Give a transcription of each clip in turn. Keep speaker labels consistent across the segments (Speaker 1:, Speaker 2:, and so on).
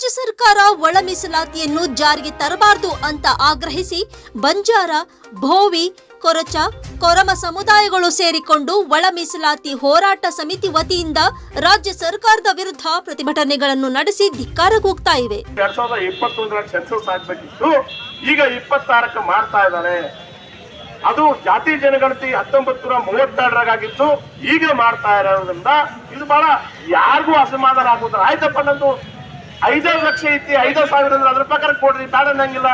Speaker 1: ರಾಜ್ಯ ಸರ್ಕಾರ ಒಳ ಮೀಸಲಾತಿಯನ್ನು ಜಾರಿಗೆ ತರಬಾರದು ಅಂತ ಆಗ್ರಹಿಸಿ ಬಂಜಾರ, ಭೋವಿ, ಕೊರಚ, ಕೊರಮ ಸಮುದಾಯಗಳು ಸೇರಿಕೊಂಡು ಒಳ ಮೀಸಲಾತಿ ಹೋರಾಟ ಸಮಿತಿ ವತಿಯಿಂದ ರಾಜ್ಯ ಸರ್ಕಾರದ ವಿರುದ್ಧ ಪ್ರತಿಭಟನೆಗಳನ್ನು ನಡೆಸಿ ಧಿಕ್ಕಾರ ಕೂಗ್ತಾ ಇವೆ.
Speaker 2: ಎರಡ್ ಸಾವಿರದ ಈಗ ಇಪ್ಪತ್ತಾರಕ್ಕೆ ಮಾಡ್ತಾ ಇದ್ದಾರೆ. ಅದು ಜಾತಿ ಜನಗಣತಿ ಹತ್ತೊಂಬತ್ತು ನೂರ ಮೂವತ್ತೆರಡರಾಗಿತ್ತು ಈಗ ಮಾಡ್ತಾ ಇರೋದ್ರಿಂದ ಇದು ಬಹಳ ಯಾರಿಗೂ ಅಸಮಾಧಾನ ಆಗುವುದಿಲ್ಲ. ಆಯ್ತಪ್ಪ ನಂದು. ಐದೈದು ಲಕ್ಷ ಐತಿ, ಐದಾರು ಸಾವಿರ ಅಂದ್ರೆ ಅದ್ರ ಪ್ರಕಾರ ಕೊಡ್ರಿ, ಬೇಡ ಅನ್ನಂಗಿಲ್ಲ.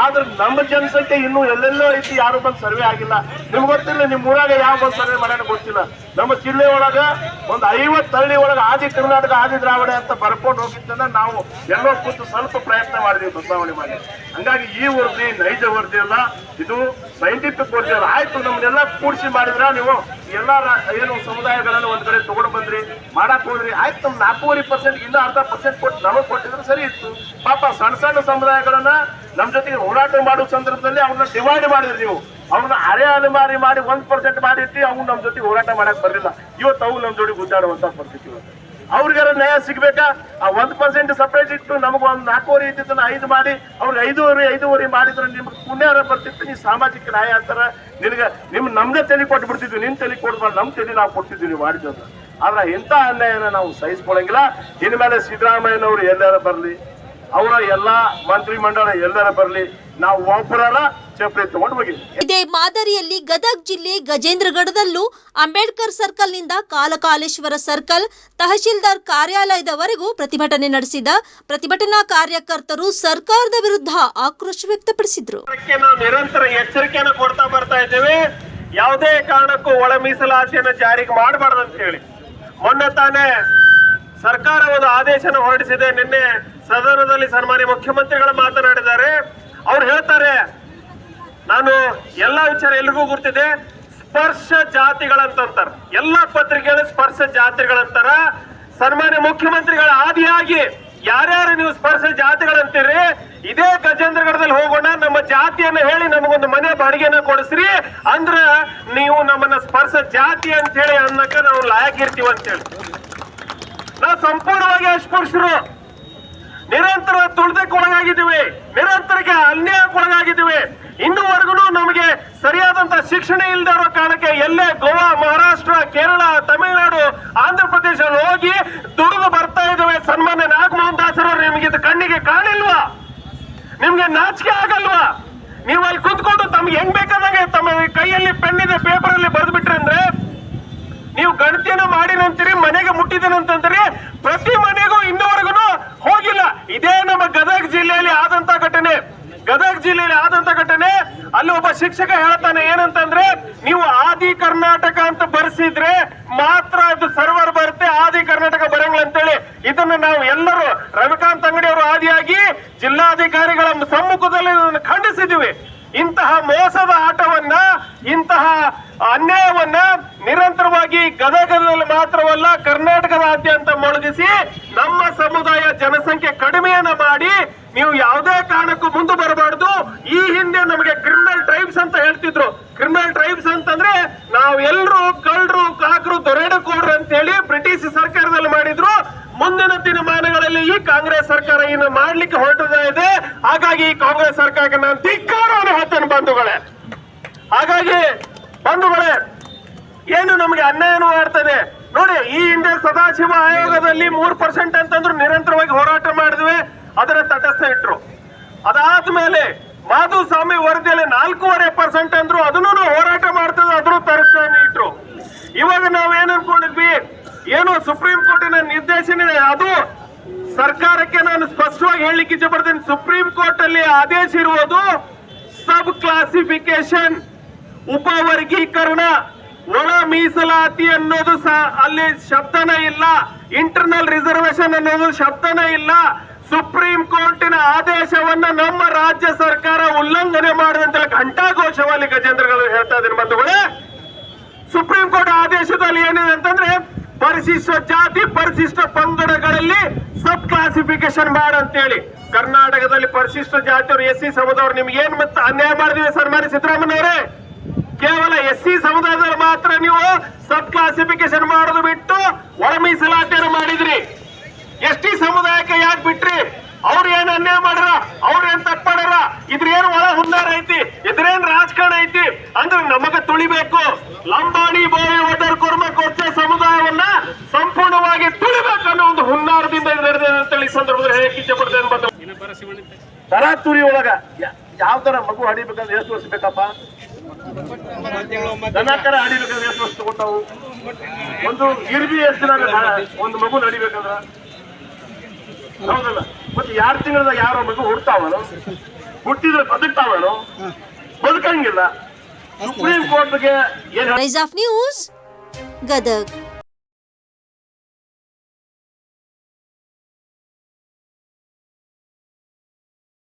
Speaker 2: ಆದ್ರೆ ನಮ್ಮ ಜನಸಂಖ್ಯೆ ಇನ್ನೂ ಎಲ್ಲೆಲ್ಲೋ ಐತಿ, ಯಾರು ಬಂದು ಸರ್ವೆ ಆಗಿಲ್ಲ. ನಿಮ್ಗೆ ಗೊತ್ತಿಲ್ಲ ನಿಮ್ ಊರಾಗ ಯಾವ ಬಂದು ಸರ್ವೆ ಮಾಡ್ಯಾನ ಗೊತ್ತಿಲ್ಲ. ನಮ್ಮ ಜಿಲ್ಲೆ ಒಳಗ ಒಂದು ಐವತ್ತು ಹಳ್ಳಿ ಒಳಗ ಆದಿ ಕರ್ನಾಟಕ, ಆದಿ ದ್ರಾವಿಡ ಅಂತ ಬರ್ಕೊಂಡು ಹೋಗಿದ್ದನ್ನ ನಾವು ಎಲ್ಲೋ ಕೂತು ಸ್ವಲ್ಪ ಪ್ರಯತ್ನ ಮಾಡಿದ್ವಿ ಬದಲಾವಣೆ ಮಾಡಿ ಹಂಗಾಗಿ ಈ ವರದಿ ನೈಜ ವರದಿ ಅಲ್ಲ. ಇದು ಸೈಂಟಿಫಿಕ್ ವರದಿ ಅಲ್ಲ. ಆಯ್ತು, ನಮ್ಮನ್ನೆಲ್ಲ ಕೂಡಿಸಿ ಮಾಡಿದ್ರ ನೀವು? ಎಲ್ಲ ಏನು ಸಮುದಾಯಗಳನ್ನು ಒಂದ್ ಕಡೆ ತಗೊಂಡು ಬಂದ್ರಿ, ಮಾಡಕ್ ಹೋದ್ರಿ, ಆಯ್ತು ನಾಲ್ಕೂವರೆ ಪರ್ಸೆಂಟ್ ಇಲ್ಲ ಅರ್ಧ ಪರ್ಸೆಂಟ್ ಕೊಟ್ಟು ನಮಗ್ ಕೊಟ್ಟಿದ್ರೆ ಸರಿ ಇತ್ತು. ಪಾಪ ಸಣ್ಣ ಸಣ್ಣ ಸಮುದಾಯಗಳನ್ನ ನಮ್ ಜೊತೆಗೆ ಹೋರಾಟ ಮಾಡುವ ಸಂದರ್ಭದಲ್ಲಿ ಅವ್ರನ್ನ ಡಿವೈಡ್ ಮಾಡಿದ್ರಿ ನೀವು. ಅವ್ರನ್ನ ಅರೆ ಅಲೆಮಾರಿ ಮಾಡಿ ಒಂದ್ ಪರ್ಸೆಂಟ್ ಮಾಡಿಟ್ಟು, ಅವ್ನು ನಮ್ ಜೊತೆ ಹೋರಾಟ ಮಾಡಕ್ ಬರಲಿಲ್ಲ. ಇವತ್ತು ಅವು ನಮ್ ಜೋಡಿ ಗುದ್ದಾಡುವಂತ ಪರಿಸ್ಥಿತಿ ಇವತ್ತು. ಅವ್ರಿಗಾರ ನ್ಯಾಯ ಸಿಗ್ಬೇಕಾ? ಆ ಒಂದ್ ಪರ್ಸೆಂಟ್ ಸಪ್ರೇಟ್ ಇಟ್ಟು ನಮಗ್ ಒಂದು ನಾಲ್ಕೂವರೆ ಇದ್ದಿದ್ದನ್ನ ಐದು ಮಾಡಿ, ಅವ್ರಿಗೆ ಐದೂವರೆ ಐದೂವರೆ ಮಾಡಿದ್ರೆ ನಿಮ್ಗೆ ಪುಣ್ಯಾರ ಬರ್ತಿತ್ತು. ನೀವು ಸಾಮಾಜಿಕ ನ್ಯಾಯ ಅಂತಾರ. ನಿನಗೆ ನಿಮ್ ನಮ್ಗೆ ತಲೆ ಕೊಟ್ಟು ಬಿಡ್ತಿದ್ವಿ, ನಿನ್ ತಲೆ ಕೊಡ್ಬಾರ್ದು ನಮ್ಮ ತಲೆ ನಾವು ಕೊಡ್ತಿದ್ವಿ ನೀವು ಮಾಡಿದ್ದು ಆದ್ರೆ ಇಂಥ ಅನ್ಯಾಯನ ನಾವು ಸಹಿಸ್ಕೊಳಂಗಿಲ್ಲ. ಇನ್ಮೇಲೆ ಸಿದ್ದರಾಮಯ್ಯನವರು ಎಲ್ಲಾರ ಬರಲಿ, ಅವರ ಎಲ್ಲಾ ಮಂತ್ರಿ ಮಂಡಳ ಎಲ್ಲರ ಬರಲಿ, ನಾವು ಒಬ್ಬರಲ್ಲ
Speaker 1: ಇದೇ ಮಾದರಿಯಲ್ಲಿ ಗದಗ್ ಜಿಲ್ಲೆ ಗಜೇಂದ್ರಗಢದಲ್ಲೂ ಅಂಬೇಡ್ಕರ್ ಸರ್ಕಲ್ನಿಂದ ಕಾಲಕಾಲೇಶ್ವರ ಸರ್ಕಲ್ ತಹಶೀಲ್ದಾರ್ ಕಾರ್ಯಾಲಯದವರೆಗೂ ಪ್ರತಿಭಟನೆ ನಡೆಸಿದ ಪ್ರತಿಭಟನಾ ಕಾರ್ಯಕರ್ತರು ಸರ್ಕಾರದ ವಿರುದ್ಧ ಆಕ್ರೋಶ ವ್ಯಕ್ತಪಡಿಸಿದ್ರು.
Speaker 2: ನಿರಂತರ ಎಚ್ಚರಿಕೆಯನ್ನು ಕೊಡ್ತಾ ಬರ್ತಾ ಇದ್ದೇವೆ. ಯಾವುದೇ ಕಾರಣಕ್ಕೂ ಒಳ ಮೀಸಲಾತಿಯನ್ನು ಜಾರಿಗೆ ಮಾಡಬಾರ್ದು ಅಂತ ಹೇಳಿ. ಮೊನ್ನೆ ತಾನೇ ಸರ್ಕಾರ ಒಂದು ಆದೇಶನ ಹೊರಡಿಸಿದೆ. ನಿನ್ನೆ ಸದನದಲ್ಲಿ ಸನ್ಮಾನ್ಯ ಮುಖ್ಯಮಂತ್ರಿಗಳು ಮಾತನಾಡಿದ್ದಾರೆ. ಅವ್ರು ಹೇಳ್ತಾರೆ ನಾನು ಎಲ್ಲಾ ವಿಚಾರ ಎಲ್ರಿಗೂ ಗುರ್ತಿದೆ ಸ್ಪರ್ಶ ಜಾತಿಗಳಂತಾರ ಎಲ್ಲಾ ಪತ್ರಿಕೆಗಳು ಸ್ಪರ್ಶ ಜಾತಿಗಳಂತಾರ. ಸನ್ಮಾನ್ಯ ಮುಖ್ಯಮಂತ್ರಿಗಳ ಆದಿಯಾಗಿ ಯಾರ್ಯಾರು ನೀವು ಸ್ಪರ್ಶ ಜಾತಿಗಳಂತೀರಿ, ಇದೇ ಗಜೇಂದ್ರಗಢದಲ್ಲಿ ಹೋಗೋಣ, ನಮ್ಮ ಜಾತಿಯನ್ನ ಹೇಳಿ ನಮಗೊಂದು ಮನೆ ಬಾಡಿಗೆನ ಕೊಡಿಸ್ರಿ. ಅಂದ್ರ ನೀವು ನಮ್ಮನ್ನ ಸ್ಪರ್ಶ ಜಾತಿ ಅಂತ ಹೇಳಿ ಅನ್ನಕ ನಾವು ಅಂತ ಹೇಳಿ ನಾವು ಸಂಪೂರ್ಣವಾಗಿ ಅಸ್ಪೃಶ್ಯರು. ನಿರಂತರ ತುಳಿತಕ್ಕೆ ಶಿಕ್ಷಣ ಇಲ್ಲದೆ ಇರೋ ಕಾರಣಕ್ಕೆ ಎಲ್ಲೇ ಗೋವಾ, ಮಹಾರಾಷ್ಟ್ರ, ಕೇರಳ, ತಮಿಳುನಾಡು, ಆಂಧ್ರ ಪ್ರದೇಶ ಹೋಗಿ ದುಡಿದು ಬರ್ತಾ ಇದ್ದೇವೆ. ಸನ್ಮಾನ್ಯ ನಾಗಮೋಹನ್ ದಾಸರವ್ರು ನಿಮ್ಗೆ ಇದು ಕಣ್ಣಿಗೆ ಕಾಣಿಲ್ವಾ? ನಿಮ್ಗೆ ನಾಚಿಕೆ ಆಗಲ್ವಾ? ನೀವು ಅಲ್ಲಿ ಕುತ್ಕೊಂಡು ತಮ್ಗೆ ಹೆಂಗ್ ಬೇಕಾದಂಗೆ ತಮ್ಮ ಕೈಯಲ್ಲಿ ಪೆನ್ ಇದೆ ಪೇಪರ್ ಅಲ್ಲಿ ಬರೆದು ಬಿಟ್ರಿ ಅಂದ್ರೆ, ನೀವು ಗಣತಿಯನ್ನ ಮಾಡಿನಂತೀರಿ ಮನೆಗೆ ಮುಟ್ಟಿದನಂತಂದ್ರಿ ಪ್ರತಿ ಅಲ್ಲಿ ಒಬ್ಬ ಶಿಕ್ಷಕ ಹೇಳ್ತಾನೆ ಏನಂತಂದ್ರೆ, ನೀವು ಆದಿ ಕರ್ನಾಟಕ ಅಂತ ಬರ್ಸಿದ್ರೆ ಮಾತ್ರ ಅದು ಸರ್ವರ್ ಬರುತ್ತೆ, ಆದಿ ಕರ್ನಾಟಕ ಬರಂಗಿಲ್ಲ ಅಂತೇಳಿ. ಇದನ್ನು ನಾವು ಎಲ್ಲರೂ ರವಿಕಾಂತ್ ಅಂಗಡಿ ಅವರು ಆದಿಯಾಗಿ ಜಿಲ್ಲಾಧಿಕಾರಿಗಳ ಸಮ್ಮುಖದಲ್ಲಿ ಇದನ್ನು ಖಂಡಿಸಿದ್ದೀವಿ. ಇಂತಹ ಮೋಸದ ಆಟವನ್ನ, ಇಂತಹ ಅನ್ಯಾಯವನ್ನ ನಿರಂತರವಾಗಿ ಗದಗದಲ್ಲಿ ಮಾತ್ರವಲ್ಲ ಕರ್ನಾಟಕದಾದ್ಯಂತ ಮೊಳಗಿಸಿ ನಮ್ಮ ಸಮುದಾಯ ಜನಸಂಖ್ಯೆ ಕಡಿಮೆಯನ್ನ ಮಾಡಿ ನೀವು ಯಾವುದೇ ಕಾರಣಕ್ಕೂ ಮುಂದೆ ಬರಬಾರ್ದು ಈ ಹಿಂದೆ ನಮಗೆ ಕ್ರಿಮಿನಲ್ ಟ್ರೈಬ್ಸ್ ಅಂತ ಹೇಳ್ತಿದ್ರು ಕ್ರಿಮಿನಲ್ ಟ್ರೈಬ್ಸ್ ಅಂತಂದ್ರೆ ನಾವು ಎಲ್ಲರೂ ಕಳ್ಳರು, ಕಾಕರು ದೊರೆಡಕೋಡ್ರು ಅಂತ ಹೇಳಿ ಬ್ರಿಟಿಷ್ ಸರ್ಕಾರದಲ್ಲಿ ಮಾಡಿದ್ರು. ಮುಂದಿನ ದಿನಮಾನಗಳಲ್ಲಿ ಈ ಕಾಂಗ್ರೆಸ್ ಸರ್ಕಾರ ಇನ್ನು ಮಾಡ್ಲಿಕ್ಕೆ ಹೊರಟದ ಇದೆ. ಹಾಗಾಗಿ ಈ ಕಾಂಗ್ರೆಸ್ ಸರ್ಕಾರಕ್ಕೆ ನಾನು ಧಿಕ್ಕಾರವನ್ನು ಹೇಳ್ತೇನೆ ಬಂಧುಗಳೇ. ಹಾಗಾಗಿ ಬಂಧುಗಳೇ, ಏನು ನಮಗೆ ಅನ್ಯಾಯನೂ ಮಾಡ್ತದೆ ನೋಡಿ, ಈ ಹಿಂದೆ ಸದಾಶಿವ ಆಯೋಗದಲ್ಲಿ ಮೂರ್ ಪರ್ಸೆಂಟ್ ಅಂತಂದ್ರು ನಿರಂತರವಾಗಿ ಹೋರಾಟ ಮಾಡಿದ್ವಿ. ಅದರ ತಟಸ್ಥ ಇಟ್ರು. ಅದಾದ್ಮೇಲೆ ಮಾಧುಸ್ವಾಮಿ ವರದಿಯಲ್ಲಿ ನಾಲ್ಕೂವರೆ ಪರ್ಸೆಂಟ್ ಅಂದ್ರು ಅದನ್ನು ಹೋರಾಟ ಮಾಡ್ತದೆ, ಅದನ್ನು ತರಿಸ್ತಾನೆ ಇಟ್ರು. ಇವಾಗ ನಾವ್ ಏನ್ ಅನ್ಕೊಂಡಿದ್ವಿ? ಏನು ಸುಪ್ರೀಂ ಕೋರ್ಟಿನ ನಿರ್ದೇಶನ ಅದು ಸರ್ಕಾರಕ್ಕೆ ನಾನು ಸ್ಪಷ್ಟವಾಗಿ ಹೇಳಲಿಕ್ಕೆ ಇಚ್ಛೆ ಸುಪ್ರೀಂ ಕೋರ್ಟ್ ಅಲ್ಲಿ ಆದೇಶ ಇರುವುದು ಸಬ್ ಕ್ಲಾಸಿಫಿಕೇಶನ್ ಉಪವರ್ಗೀಕರಣ, ಒಳ ಮೀಸಲಾತಿ ಅನ್ನೋದು ಸಹ ಅಲ್ಲಿ ಶಬ್ದನೇ ಇಲ್ಲ. ಇಂಟರ್ನಲ್ ರಿಸರ್ವೇಶನ್ ಅನ್ನೋದು ಶಬ್ದನೇ ಇಲ್ಲ. ಸುಪ್ರೀಂ ಕೋರ್ಟಿನ ಆದೇಶವನ್ನ ನಮ್ಮ ರಾಜ್ಯ ಸರ್ಕಾರ ಉಲ್ಲಂಘನೆ ಮಾಡಿದಂತೆ ಘಂಟಾಘೋಷವಾಗಿ ಗಜೇಂದ್ರಗಳು ಹೇಳ್ತಾ ಇದ್ದೀನಿ ಬಂಧುಗಳೇ. ಸುಪ್ರೀಂ ಕೋರ್ಟ್ ಆದೇಶದಲ್ಲಿ ಏನಿದೆ ಅಂತಂದ್ರೆ ಪರಿಶಿಷ್ಟ ಜಾತಿ, ಪರಿಶಿಷ್ಟ ಪಂಗಡಗಳಲ್ಲಿ ಸಬ್ ಕ್ಲಾಸಿಫಿಕೇಶನ್ ಮಾಡಂತೇಳಿ ಕರ್ನಾಟಕದಲ್ಲಿ ಪರಿಶಿಷ್ಟ ಜಾತಿಯವರು ಎಸ್ ಸಿ ಸಮುದಾಯವ್ರು ನಿಮ್ಗೆ ಏನ್ ಮತ್ತೆ ಅನ್ಯಾಯ ಮಾಡಿದ್ವಿ ಸನ್ಮಾನ್ಯ ಸಿದ್ದರಾಮಯ್ಯನವರೇ ಕೇವಲ ಎಸ್ ಸಿ ಸಮುದಾಯದಲ್ಲಿ ಮಾತ್ರ ನೀವು ಸಬ್ ಕ್ಲಾಸಿಫಿಕೇಶನ್ ಮಾಡೋದು ಬಿಟ್ಟು ಒಳ ಮೀಸಲಾತಿಯನ್ನು ಮಾಡಿದ್ರಿ. ಸಮುದಾಯಕ್ಕೆ ಯಾಕೆ ಬಿಟ್ರಿ? ಅವ್ರು ಏನ್ ಅನ್ಯಾಯ ಮಾಡ್ರ? ಅವ್ರ ಏನ್ ತಪ್ಪಾಡ್ರ ಇದ್ರ ಏನ್ ಒಳ ಹುನ್ನಾರ ಐತಿ? ಇದ್ರೇನ್ ರಾಜಕಾರಣ ಐತಿ? ಅಂದ್ರೆ ನಮಗ ತುಳಿಬೇಕು. ಲಂಬಾಣಿ, ಬೋವಿ ಒಡರ್ ಕುರ್ಮ ಕೊಚ್ಚ ಸಮುದಾಯವನ್ನ ಸಂಪೂರ್ಣವಾಗಿ ತುಳಿಬೇಕು ಅನ್ನೋ ಒಂದು ಹುನ್ನಾರದಿಂದ ನಡೆದಿದೆ ಅಂತೇಳಿ ಸಂದರ್ಭದಲ್ಲಿ
Speaker 3: ಹೇಳಕ್ ಇಚ್ಛೆ ಪಡ್ತೇನೆ ತರಾತುರಿ ದರ ತುರಿ ಒಳಗ ಯಾವ ತರ ಮಗು ಹಡಿಬೇಕಂದ್ರೆ ಎಷ್ಟು ವರ್ಷ ಬೇಕಪ್ಪ? ದನಕರ ಹಡಿಬೇಕಂದ್ರೆ ಎಷ್ಟು ವರ್ಷ ತಗೊಂಡವು? ಒಂದು ಗಿರ್ಬಿ ಎಷ್ಟು ದಿನ ಒಂದು ಮಗು ನಡಿಬೇಕಂದ್ರ? ಹೌದಲ್ಲ. ಮತ್ತೆ ಯಾರು ತಿಂಗಳದಾಗ ಯಾರೋ ಮಗು ಹುಡ್ತಾವನು? ಹುಟ್ಟಿದ್ರೆ ಬದುಕ್ತಾವನು? ಬದುಕಂಗಿಲ್ಲ. ಸುಪ್ರೀಂ ಕೋರ್ಟ್ಗೆ ಏನ್
Speaker 1: ರೈಸ್ ಆಫ್ ನ್ಯೂಸ್ ಗದಗ್.